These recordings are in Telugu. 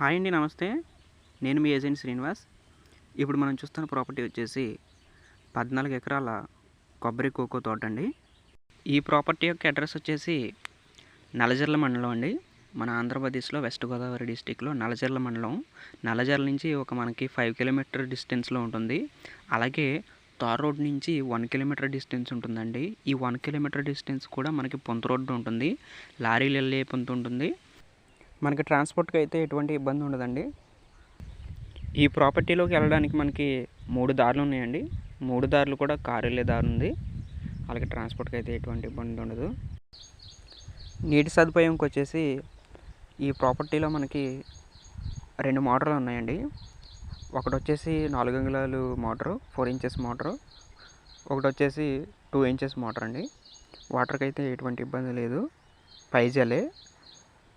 హాయ్ అండి నమస్తే. నేను మీ ఏజెంట్ శ్రీనివాస్. ఇప్పుడు మనం చూస్తున్న ప్రాపర్టీ వచ్చేసి పద్నాలుగు ఎకరాల కొబ్బరి కోకో తోట అండి. ఈ ప్రాపర్టీ యొక్క అడ్రస్ వచ్చేసి నలజర్ల మండలం అండి. మన ఆంధ్రప్రదేశ్లో వెస్ట్ గోదావరి డిస్టిక్లో నలజర్ల మండలం. నలజర్ల నుంచి ఒక మనకి ఫైవ్ కిలోమీటర్ డిస్టెన్స్లో ఉంటుంది. అలాగే తార్ రోడ్ నుంచి వన్ కిలోమీటర్ డిస్టెన్స్ ఉంటుందండి. ఈ వన్ కిలోమీటర్ డిస్టెన్స్ కూడా మనకి పొంత రోడ్డు ఉంటుంది. లారీలు వెళ్ళే పొంత ఉంటుంది. మనకి ట్రాన్స్పోర్ట్కి అయితే ఎటువంటి ఇబ్బంది ఉండదండి. ఈ ప్రాపర్టీలోకి వెళ్ళడానికి మనకి మూడు దారులు ఉన్నాయండి. మూడు దారులు కూడా కారు వెళ్ళే దారి ఉంది. అలాగే ట్రాన్స్పోర్ట్కి అయితే ఎటువంటి ఇబ్బంది ఉండదు. నీటి సదుపాయంకి వచ్చేసి ఈ ప్రాపర్టీలో మనకి రెండు మోటార్లు ఉన్నాయండి. ఒకటి వచ్చేసి నాలుగు అంగుళాలు మోటారు ఫోర్ ఇంచెస్ మోటారు. ఒకటి వచ్చేసి టూ ఇంచెస్ మోటార్ అండి వాటర్కి అయితే ఎటువంటి ఇబ్బంది లేదు. పైజలే.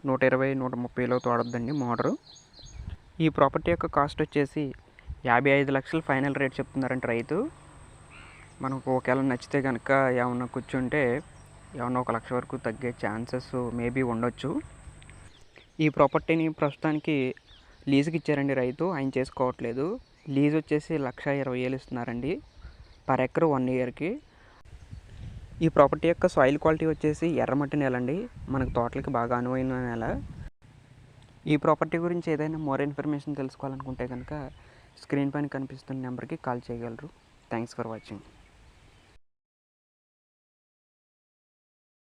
నూట ఇరవై నూట ముప్పైలో తోడద్దండి మోటరు. ఈ ప్రాపర్టీ యొక్క కాస్ట్ వచ్చేసి యాభై ఐదు లక్షలు ఫైనల్ రేట్ చెప్తున్నారంట రైతు. మనకు ఒకవేళ నచ్చితే కనుక ఏమన్నా కూర్చుంటే ఏమన్నా ఒక లక్ష వరకు తగ్గే ఛాన్సెస్ మేబీ ఉండొచ్చు. ఈ ప్రాపర్టీని ప్రస్తుతానికి లీజుకి ఇచ్చారండి రైతు ఆయన చేసుకోవట్లేదు. లీజ్ వచ్చేసి లక్ష ఇరవై వేలు ఇస్తున్నారండి. పర్ ఎకర్ వన్ ఇయర్కి. ఈ ప్రాపర్టీ యొక్క సాయిల్ క్వాలిటీ వచ్చేసి ఎర్రమట్టి నేల అండి మనకు తోటలకి బాగా అనువైన నేల. ఈ ప్రాపర్టీ గురించి ఏదైనా మోర్ ఇన్ఫర్మేషన్ తెలుసుకోవాలనుకుంటే కనుక స్క్రీన్ పైన కనిపిస్తున్న నెంబర్కి కాల్ చేయగలరు. Thanks for watching